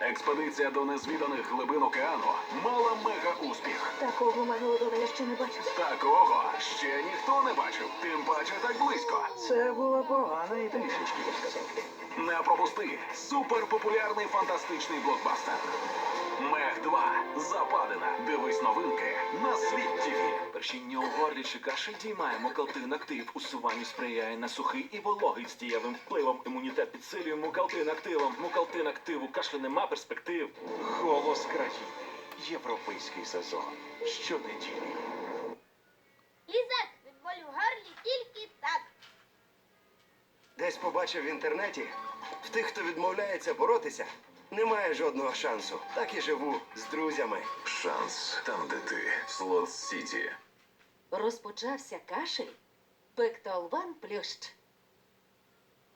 Експедиція до незвіданих глибин океану мала мега успіх. Такого мегалодона я ще не бачила. Такого ще ніхто не бачив, тим паче так близько. Це була погана і трішечки, я сказав. Не пропусти суперпопулярний фантастичний блокбастер. Мег 2. Западина. Дивись новинки на світ ТВ. Першіння у горлі чи кашель діймає мукалтин актив. Усуванню сприяє на сухий і вологий з дієвим впливом. Імунітет підсилює мукалтин активом. Мукалтин активу кашлю нема перспектив. Голос країни. Європейський сезон. Щонеділі. Лізак від болю в горлі тільки так. Десь побачив в інтернеті, в тих, хто відмовляється боротися, немає жодного шансу. Так і живу з друзями. Шанс там, де ти. Слот Сіті. Розпочався кашель. Пектолван плющ.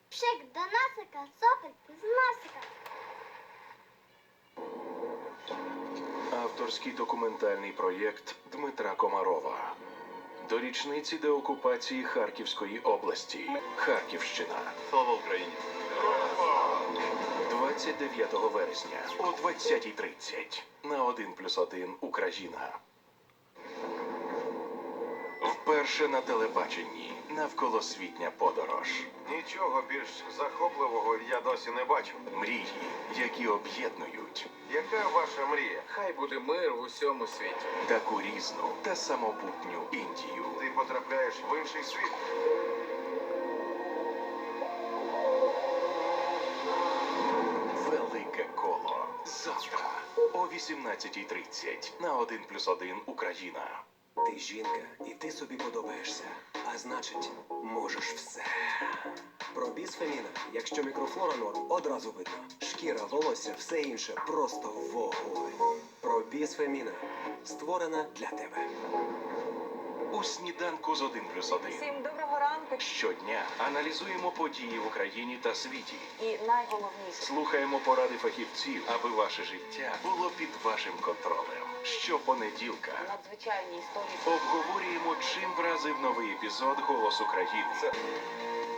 Пшик до насика, сопельки з носика. Авторський документальний проєкт Дмитра Комарова. До річниці деокупації Харківської області. Харківщина. Слава Україні! 29 вересня о 20.30 на 1 плюс 1 Україна. Вперше на телебаченні навколосвітня подорож. Нічого більш захопливого я досі не бачив. Мрії, які об'єднують Яка ваша мрія? Хай буде мир в усьому світі. таку різну та самобутню Індію. Ти потрапляєш в інший світ. Велике коло. Завтра о 18.30 на 1 плюс 1 Україна. Ти жінка, і ти собі подобаєшся. А значить, можеш все. Про бісфеміна, якщо мікрофлора норм, одразу видно. Шкіра, волосся, все інше просто вогонь. Про бісфеміна створена для тебе. У сніданку з 1 плюс 1. Всім доброго ранку. Щодня аналізуємо події в Україні та світі. І найголовніше. Слухаємо поради фахівців, аби ваше життя було під вашим контролем. Щопонеділка Надзвичайні історії. обговорюємо, чим вразив новий епізод Голос України.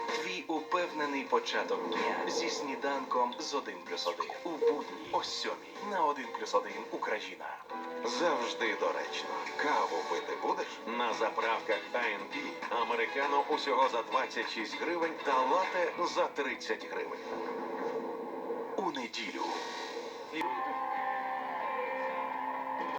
Твій упевнений початок дня зі сніданком з 1 плюс 1. У будні о 7 на 1 плюс 1 Україна. Завжди доречно. Каву пити будеш? На заправках A&P американо усього за 26 гривень та лате за 30 гривень. У неділю